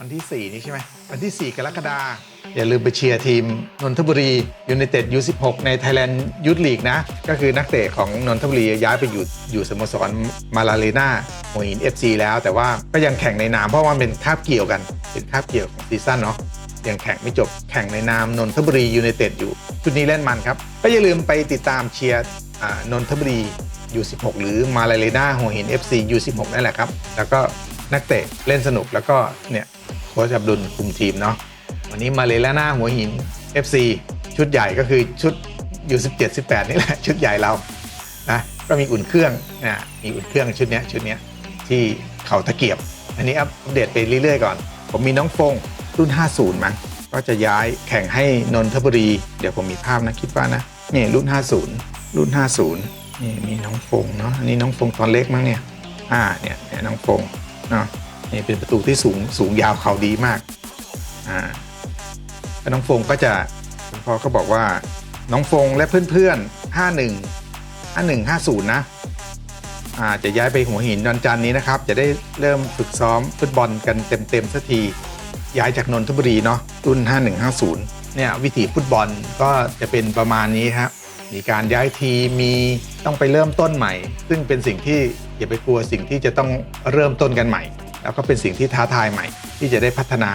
วันที่ 4 นี้ใช่ไหมวันที่ 4 กรกฎาอย่าลืมไปเชียร์ทีม นนทบุรียูไนเต็ดยู16ใน Thailand Youth League นะ ก็คือนักเตะของนนทบุรีย้ายไปอยู่อยู่สโมสรมาลาเรนาหัวหิน FC แล้ว แต่ว่าก็ยังแข่งในนามเพราะว่ามันเป็นคาบเกี่ยวกัน เป็นคาบเกี่ยวของซีซั่นเนาะยังแข่งไม่จบแข่งในนามนนทบุรียูไนเต็ดอยู่ชุดนี้เล่นมันครับ ก็อย่าลืมไปติดตามเชียร์อ่านนทบุรียู16หรือมาลาเรนาหัวหิน FC ยู16นั่นแหละครับแล้วก็นักเตะเล่นสนุกแล้วก็เนี่ยโค้ชอับดุลคุมทีมเนาะวันนี้มาเลนาหัวหิน FC ชุดใหญ่ก็คือชุดอยู่17 18 นี่แหละ ชุดใหญ่เรานะก็มีอุ่นเครื่องนะมีอุ่นเครื่องชุดนี้ชุดนี้ที่เขาตะเกียบ อันนี้อัปเดตไปเรื่อยๆก่อน ผมมีน้องฟงรุ่น 50 มั้งก็จะย้ายแข่งให้นนทบุรี เดี๋ยวผมมีภาพนะคิดว่านะนี่รุ่น 50 รุ่น 50 นี่มีน้องฟงเนาะอันนี้น้องฟงตอนเล็กมั้งเนี่ยอ่าเนี่ยเนี่ยน้องฟงเนาะ นี่เป็นประตูที่สูงสูงยาวเขาดีมากอ่าน้องฟงก็จะคุณพ่อก็บอกว่าน้องฟงและเพื่อนๆ51 51 50นะอ่าจะย้ายไปหัวหินวันจันนี้นะครับ จะได้เริ่มฝึกซ้อมฟุตบอลกันเต็มๆสักทีย้ายจากนนทบุรีเนาะรุ่น 5150 เนี่ยวิถีฟุตบอลก็จะเป็นประมาณนี้ครับมีการย้ายทีมมีต้องไปเริ่มต้นใหม่ ซึ่งเป็นสิ่งที่อย่าไปกลัวสิ่งที่จะต้องเริ่มต้นกันใหม่ แล้วก็เป็นสิ่งที่ท้าทายใหม่ที่จะได้พัฒนา